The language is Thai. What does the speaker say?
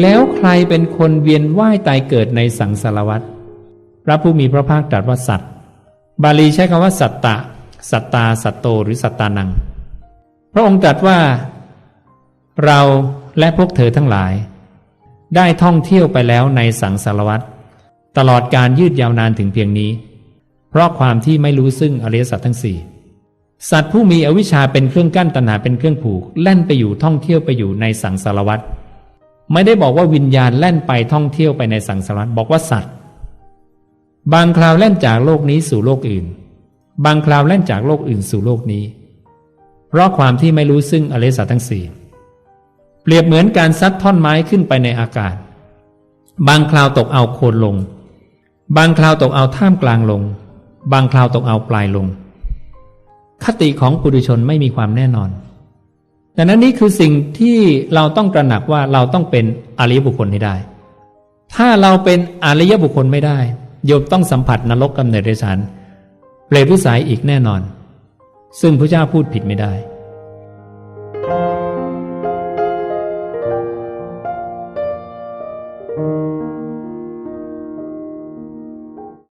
แล้วใครเป็นคนเวียนว่ายตายเกิดในสังสารวัฏพระผู้มีพระภาคตรัสว่าสัตว์ บาลีใช้คำว่าสัตตะ สัตตา สัตโต หรือสัตตานัง พระองค์ตรัสว่า เราและพวกเธอทั้งหลาย ได้ท่องเที่ยวไปแล้วในสังสารวัฏตลอดการยืดยาวนานถึงเพียงนี้ เพราะความที่ไม่รู้ซึ่งอริยสัจทั้งสี่สัตว์ผู้มีอวิชชาเป็นเครื่องกั้นตัณหาเป็นเครื่องผูกแล่นไปอยู่ท่องเที่ยวไปอยู่ในสังสารวัฏ ไม่ได้บอกว่าวิญญาณแล่นไปท่องเที่ยวไปในสังสารวัฏบอกว่าสัตว์ บางคราวแล่นจากโลกนี้สู่โลกอื่น บางคราวแล่นจากโลกอื่นสู่โลกนี้ เพราะความที่ไม่รู้ซึ่งอริสัจทั้งสี่เปรียบเหมือนการซัดท่อนไม้ขึ้นไปในอากาศ บางคราวตกเอาโคนลง บางคราวตกเอาท่ามกลางลง บางคราวตกเอาปลายลง คติของปุถุชนไม่มีความแน่นอน ดังนั้นนี่คือสิ่งที่เราต้องตระหนักว่าเราต้องเป็นอริยบุคคลให้ได้ ถ้าเราเป็นอริยบุคคลไม่ได้ โยมต้องสัมผัสนรกกำเนิดเดชานเปรตวิสัยอีกแน่นอน ซึ่งพระเจ้าพูดผิดไม่ได้